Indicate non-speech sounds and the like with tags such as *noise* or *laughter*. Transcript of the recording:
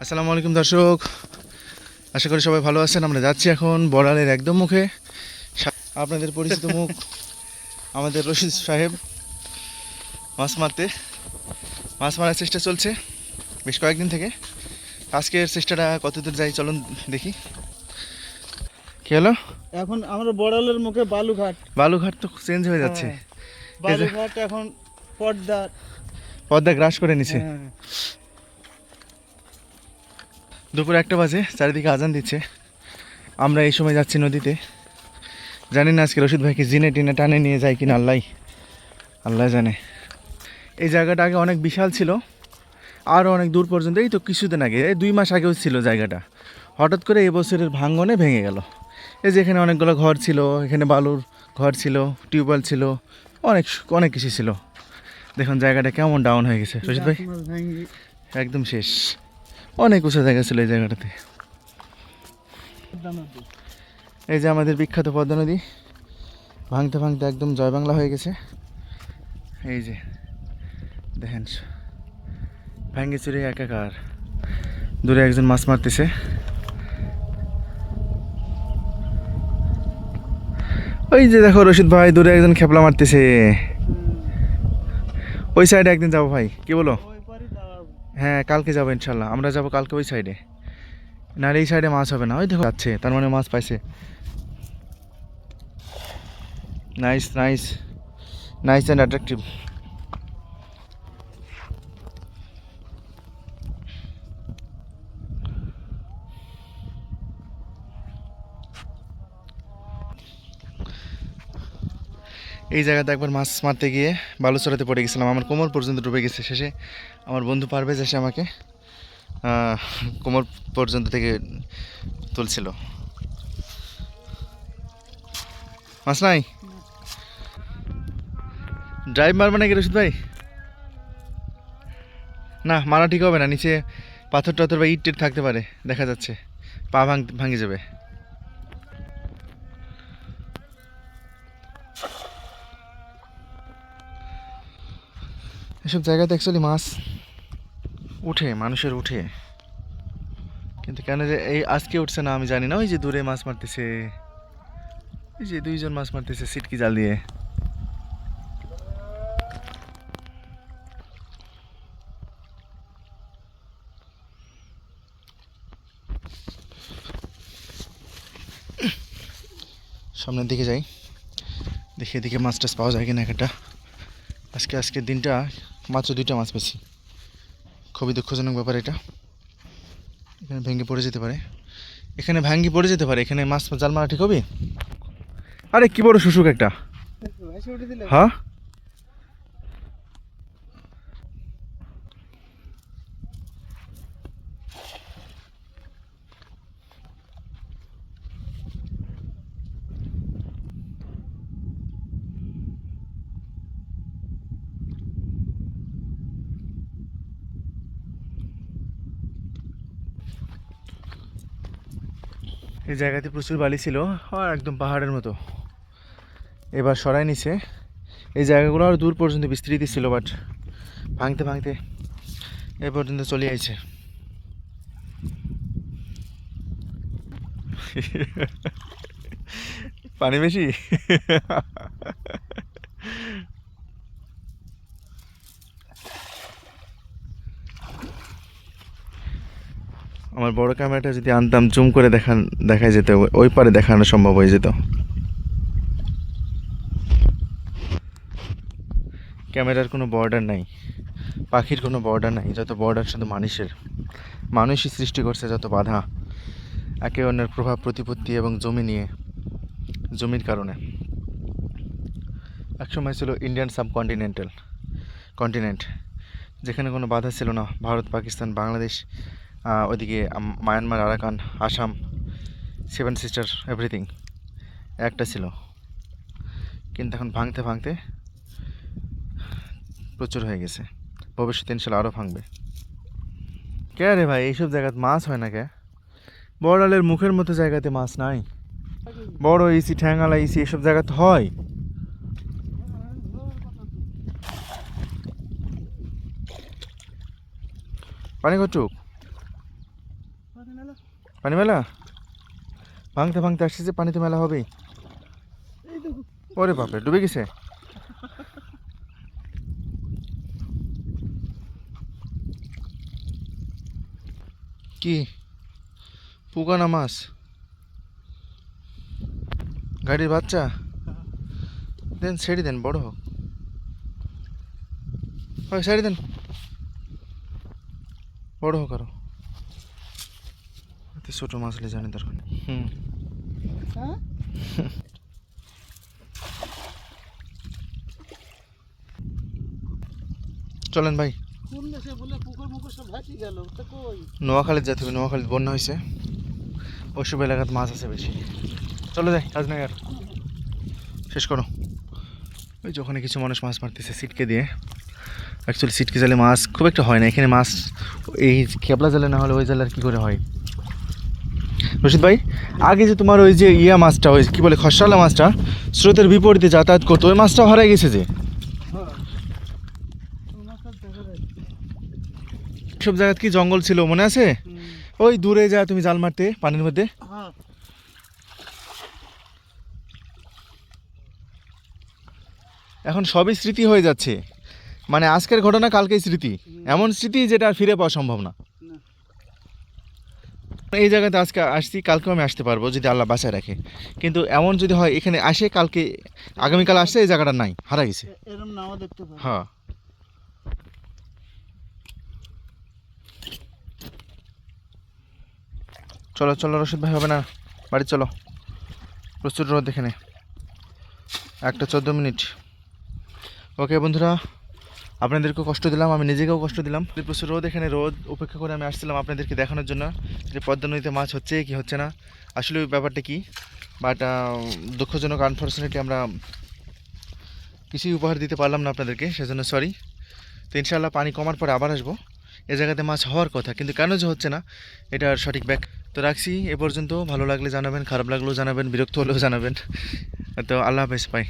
আসসালামু আলাইকুম দর্শক। আশা করি সবাই ভালো আছেন। আমরা যাচ্ছি এখন বড়ালের একদম মুখে। আপনাদের পরিচিত মুখ আমাদের রশিদ সাহেব। মাছ মারতে মাছ মারার চেষ্টা চলছে বেশ কয়েকদিন থেকে। আজকের চেষ্টাটা কতদূর যাই চলুন দেখি। কি হলো? এখন আমরা বড়ালের মুখে বালুঘাট। বালুঘাট তো চেঞ্জ হয়ে যাচ্ছে। হ্যাঁ, বালুঘাট এখন পর্দা। পদ্মা গ্রাস করে নিছে। হ্যাঁ, দুপুর একটা বাজে চারিদিকে আজান দিচ্ছে। আমরা এই সময় যাচ্ছি নদীতে। জানি না আজকে রশিদ ভাইকে জিনে টিনে টানে নিয়ে যায় কিনা আল্লাহ আল্লাহ জানে। এই জায়গাটা আগে অনেক বিশাল ছিল আরও অনেক দূর পর্যন্ত এই তো কিছুদিন আগে এই দুই মাস আগেও ছিল জায়গাটা। হঠাৎ করে এবছরের ভাঙ্গনে ভেঙে গেল। এই যে এখানে অনেকগুলো ঘর ছিল এখানে বালুর ঘর ছিল টিউবওয়েল ছিল অনেক অনেক কিছু ছিল। দেখুন জায়গাটা কেমন ডাউন হয়ে গেছে। রশিদ ভাই? একদম শেষ। অনেক উঁচু জায়গা ছিল এই জায়গাটাতে। এই যে আমাদের বিখ্যাত পদ্মা নদী, ভাঙতে ভাঙতে একদম জয় বাংলা হয়ে গেছে। এই যে, দেখেন ভেঙে চুরে একাকার। দূরে একজন মাছ মারতেছে। ওই যে দেখো রশিদ ভাই, দূরে একজন খেপলা মারতেছে। ওই সাইডে একদিন যাব ভাই, কি বলো? হ্যাঁ কালকে যাব ইনশাল্লাহ। আমরা যাব কালকে ওই সাইডে নাহলে এই সাইডে মাছ হবে না। ওই দেখো যাচ্ছে, তার মানে মাছ পাইছে। Nice nice nice and attractive এই জায়গাতে একবার মাছ মারতে গিয়ে বালুচরাতে পড়ে গেছিলাম। আমার কোমর পর্যন্ত ডুবে গেছে শেষে। আমার বন্ধু পারভেজ এসে আমাকে কোমর পর্যন্ত থেকে তুলছিল। মাছ নাই? ড্রাইভ মারবে নাকি রশিদ ভাই? না, মারা ঠিক হবে না, নিচে পাথর টাথর বা ইট টিট থাকতে পারে, দেখা যাচ্ছে। পা ভাঙ ভাঙে যাবে। এসব জায়গাতে অ্যাকচুয়ালি মাছ উঠে, মানুষের উঠে। কিন্তু কেন যে এই আজকে উঠছে না, আমি জানি না। ওই যে দূরে মাছ মারতেছে। এই যে দুইজন মাছ মারতেছে সিটকি জাল দিয়ে। সামনের দিকে যাই। দেখি এদিকে মাছ টাছ পাওয়া যায় কিনা একটা আজকে, আজকের দিনটা মাত্র দুইটা মাছ পেয়েছি। খুবই দুঃখজনক ব্যাপার এটা। এখানে ভেঙে পড়ে যেতে পারে। এখানে ভাঙ্গি পড়ে যেতে পারে। এখানে মাছ জাল মারা ঠিক হবে? আরে কি বড় শুশুক একটা। দিলে। হ্যাঁ? এই জায়গাতে প্রচুর বালি ছিল, আর একদম পাহাড়ের মতো। এবার সরাই নিছে। এই জায়গাগুলো আর দূর পর্যন্ত বিস্তৃত ছিল বাট ভাঙতে ভাঙতে এ পর্যন্ত চলে আইছে। *laughs* পানি বেশি? *laughs* আমার বড় ক্যামেরাটা যদি আনতাম, জুম করে দেখান দেখা যেত, ওই পারে দেখানো সম্ভব হয়ে যেত। ক্যামেরার কোনো বর্ডার নাই। পাখির কোনো বর্ডার নাই, যত বর্ডার শুধু মানুষের। মানুষই সৃষ্টি করছে যত বাধা, একে অন্যের প্রভাব, প্রতিপত্তি এবং জমি নিয়ে, জমির কারণে। একসময় ছিল ইন্ডিয়ান সাবকন্টিনেন্টাল কন্টিনেন্ট যেখানে কোনো বাধা ছিল না। ভারত, পাকিস্তান, বাংলাদেশ ওইদিকে Myanmar, Arakan, Assam, seven sister everything একটা ছিল। কিন্তু এখন ভাঙতে ভাঙতে প্রচুর হয়ে গেছে। ভবিষ্যতে ইনশাল্লাহ আরও ভাঙবে। কে রে ভাই, এইসব জায়গাতে মাছ হয় না কে? বড়ালের মুখের মতো জায়গাতে মাছ নাই। বড় ইসি ঠ্যাঙ্গালা ইসি, এসব জায়গাতে হয়। পানি কটুক পানি মেলা ভাঙতে ভাঙতে আসছে পানি তো মেলা হবেই। ওরে বাপরে, ডুবে গেছে? কি? পুকানা মাছ? গাড়ির বাচ্চা? দেন, ছেড়ে দেন, বড় হোক। ছেড়ে দেন। বড় হোক আরও। এতে ছোট মাছ হলে জানি দরকার নেই। হুম। চলেন ভাই। কোন দেশে বলে পুকুর মুকুর সব ভাসি গেল তা কই নোয়াখালীর যেতে হবে নোয়াখালীর বন্যা হয়েছে ওইসব এলাকাতে মাছ আছে বেশি। চলে যাই আর শেষ করো। ওই যে ওখানে কিছু মানুষ মাছ মারতেছে সিটকে দিয়ে। অ্যাকচুয়ালি সিটকে জালে মাছ খুব একটা হয় না। এখানে মাছ এই খেপলা জালে না হলে ওই জালে আর কী করে হয়? রশিদ ভাই আগে যে তোমার ওই যে ইয়া মাছটা ওই কী বলে খসড়ালা মাছটা স্রোতের বিপরীতে যাতায়াত করতো ওই মাছটা হারাই গেছে যে? সব জায়গায় কি জঙ্গল ছিল মনে আছে? ওই দূরে যা তুমি জাল মারতে পানির মধ্যে। হ্যাঁ। এখন সবই স্মৃতি হয়ে যাচ্ছে। মানে আজকের ঘটনা কালকেই স্মৃতি। এমন স্মৃতি যেটা ফিরে পাওয়া সম্ভব না। এই জায়গাতে আজকে আসছি কালকেও আমি আসতে পারব যদি আল্লাহ বাঁচায় রাখে। কিন্তু এমন যদি হয় এখানে আসে কালকে আগামীকাল আসছে এই জায়গাটা নাই হারা গেছে। হ্যাঁ। চলো চলো রশিদ ভাই হবে না। বাড়ি চলো। প্রচুর রোদ এখানে। একটা চোদ্দ মিনিট। ওকে বন্ধুরা। আপনাদেরকেও কষ্ট দিলাম, আমি নিজেকেও কষ্ট দিলাম। প্রচুর রোদ এখানে, রোদ উপেক্ষা করে আমি আসছিলাম আপনাদেরকে দেখানোর জন্য যে পদ্মা নদীতে মাছ হচ্ছে কি হচ্ছে না। আসলে ওই ব্যাপারটা কি? বাট দুঃখজনক আনফর্চুনেটলি আমরা কিছুই উপহার দিতে পারলাম না আপনাদেরকে, সেজন্য সরি তো ইনশাল্লাহ পানি কমার পরে আবার আসব। এ জায়গাতে মাছ হওয়ার কথা, কিন্তু কেন যে হচ্ছে না, এটার সঠিক ব্যাক তো রাখছি এ পর্যন্ত, ভালো লাগলে জানাবেন, খারাপ লাগলেও জানাবেন, বিরক্ত হলেও জানাবেন। তো আল্লাহ হাফেজ পাই